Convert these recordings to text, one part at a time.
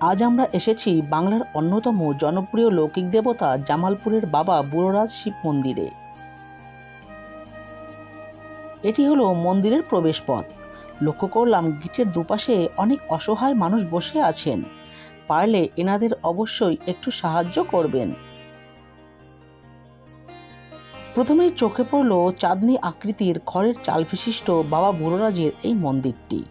আজ আমরা এসেছি বাংলার অন্যতম জনপ্রিয় লৌকিক দেবতা জামালপুরের বাবা বুড়োরাজ শিব মন্দিরে। এটি হলো মন্দিরের প্রবেশপথ। লক্ষ্য করলাম গেটের দুপাশে অনেক অসহায় মানুষ বসে আছেন। পারলে এনাদের অবশ্যই একটু সাহায্য করবেন। প্রথমেই চোখে পড়ল চাঁদনি আকৃতির খড়ের চাল বিশিষ্ট বাবা বুড়োরাজের এই মন্দিরটি।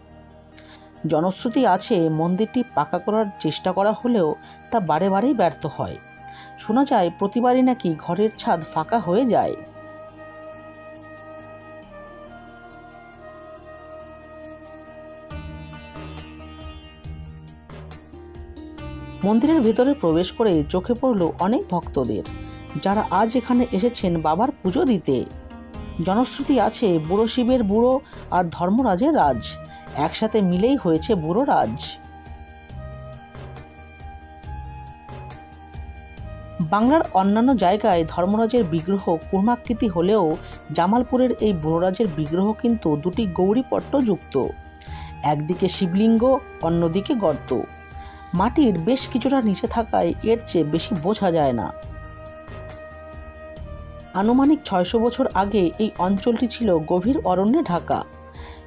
জনশ্রুতি আছে মন্দিরটি পাকা করার চেষ্টা করা হলেও তা বারে বারেই ব্যর্থ হয়। শোনা যায় প্রতিবারই নাকি ঘরের ছাদ ফাঁকা হয়ে যায়। মন্দিরের ভেতরে প্রবেশ করে চোখে পড়ল অনেক ভক্তদের, যারা আজ এখানে এসেছেন বাবার পুজো দিতে। জনশ্রুতি আছে বুড়ো শিবের বুড়ো আর ধর্মরাজের রাজ। একসাথে মিলেই হয়েছে বুড়ো রাজ। বাংলার অন্যান্য জায়গায় ধর্মরাজের বিগ্রহ কুর্মাকৃতি হলেও জামালপুরের এই বুড়োরাজের বিগ্রহ কিন্তু দুটি গৌরীপট্ট যুক্ত। একদিকে শিবলিঙ্গ, অন্যদিকে গর্ত। মাটির বেশ কিছুটা নিচে থাকায় এর চেয়ে বেশি বোঝা যায় না। আনুমানিক ছয়শো বছর আগে এই অঞ্চলটি ছিল গভীর অরণ্যে ঢাকা।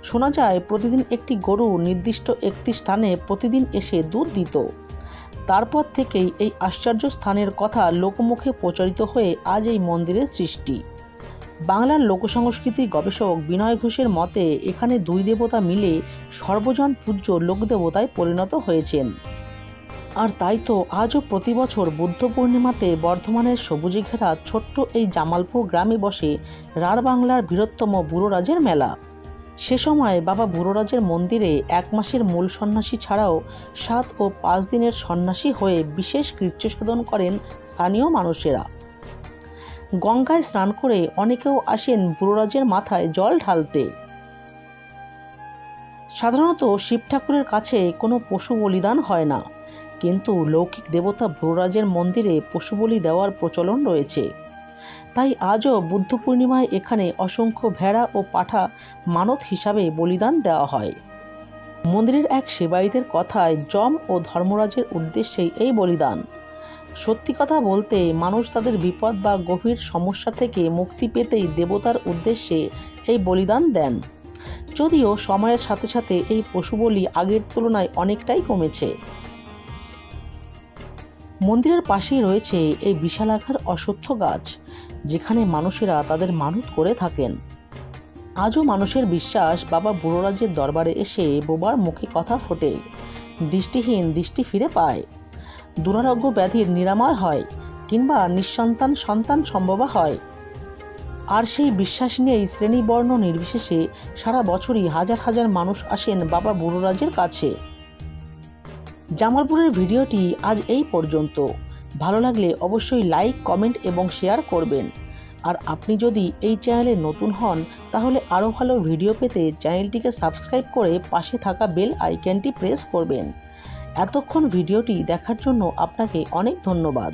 শোনা যায়, প্রতিদিন একটি গরু নির্দিষ্ট একটি স্থানে প্রতিদিন এসে দুধ দিত। তারপর থেকেই এই আশ্চর্য স্থানের কথা লোকমুখে প্রচারিত হয়ে আজ এই মন্দিরের সৃষ্টি। বাংলার লোকসংস্কৃতি গবেষক বিনয় ঘোষের মতে, এখানে দুই দেবতা মিলে সর্বজন পূজ্য লোকদেবতায় পরিণত হয়েছেন। আর তাই তো আজও প্রতি বছর বুদ্ধ পূর্ণিমাতে বর্ধমানের সবুজে ঘেরা ছোট্ট এই জামালপুর গ্রামে বসে রাঢ় বাংলার বৃহত্তম বুড়োরাজের মেলা। সে সময় বাবা বুড়োরাজের মন্দিরে এক মাসের মূল সন্ন্যাসী ছাড়াও সাত ও পাঁচ দিনের সন্ন্যাসী হয়ে বিশেষ কৃত্য সাধন করেন স্থানীয় মানুষেরা। গঙ্গায় স্নান করে অনেকেও আসেন বুড়োরাজের মাথায় জল ঢালতে। সাধারণত শিব ঠাকুরের কাছে কোনো পশু বলিদান হয় না, কিন্তু লৌকিক দেবতা ভ্রুরাজের মন্দিরে পশু বলি দেওয়ার প্রচলন রয়েছে। তাই আজও বুদ্ধ পূর্ণিমায় এখানে অসংখ্য ভেড়া ও পাঠা মানত হিসাবে বলিদান দেওয়া হয়। মন্দিরের এক সেবায়িতের কথায় যম ও ধর্মরাজের উদ্দেশ্যেই এই বলিদান। সত্যি কথা বলতে মানুষ তাদের বিপদ বা গভীর সমস্যা থেকে মুক্তি পেতেই দেবতার উদ্দেশ্যে এই বলিদান দেন। যদিও সময়ের সাথে সাথে এই পশু বলি আগের তুলনায় অনেকটাই কমেছে। মন্দিরের পাশেই রয়েছে এই বিশালাকার অশ্বত্থ গাছ, যেখানে মানুষেরা তাদের মানত করে থাকেন। আজও মানুষের বিশ্বাস বাবা বুড়োরাজের দরবারে এসে বোবার মুখে কথা ফোটে, দৃষ্টিহীন দৃষ্টি ফিরে পায়। দুরারোগ্য ব্যাধির নিরাময় হয়, কিংবা নিঃসন্তান সন্তান সম্ভবা হয়। আর সেই বিশ্বাস নিয়েই শ্রেণীবর্ণ নির্বিশেষে সারা বছরই হাজার হাজার মানুষ আসেন বাবা বুড়োরাজের কাছে। জামালপুরের ভিডিওটি আজ এই পর্যন্ত। ভালো লাগলে অবশ্যই লাইক, কমেন্ট এবং শেয়ার করবেন। আর আপনি যদি এই চ্যানেলে নতুন হন, তাহলে আরও ভালো ভিডিও পেতে চ্যানেলটিকে সাবস্ক্রাইব করে পাশে থাকা বেল আইকনটি প্রেস করবেন। এতক্ষণ ভিডিওটি দেখার জন্য আপনাকে অনেক ধন্যবাদ।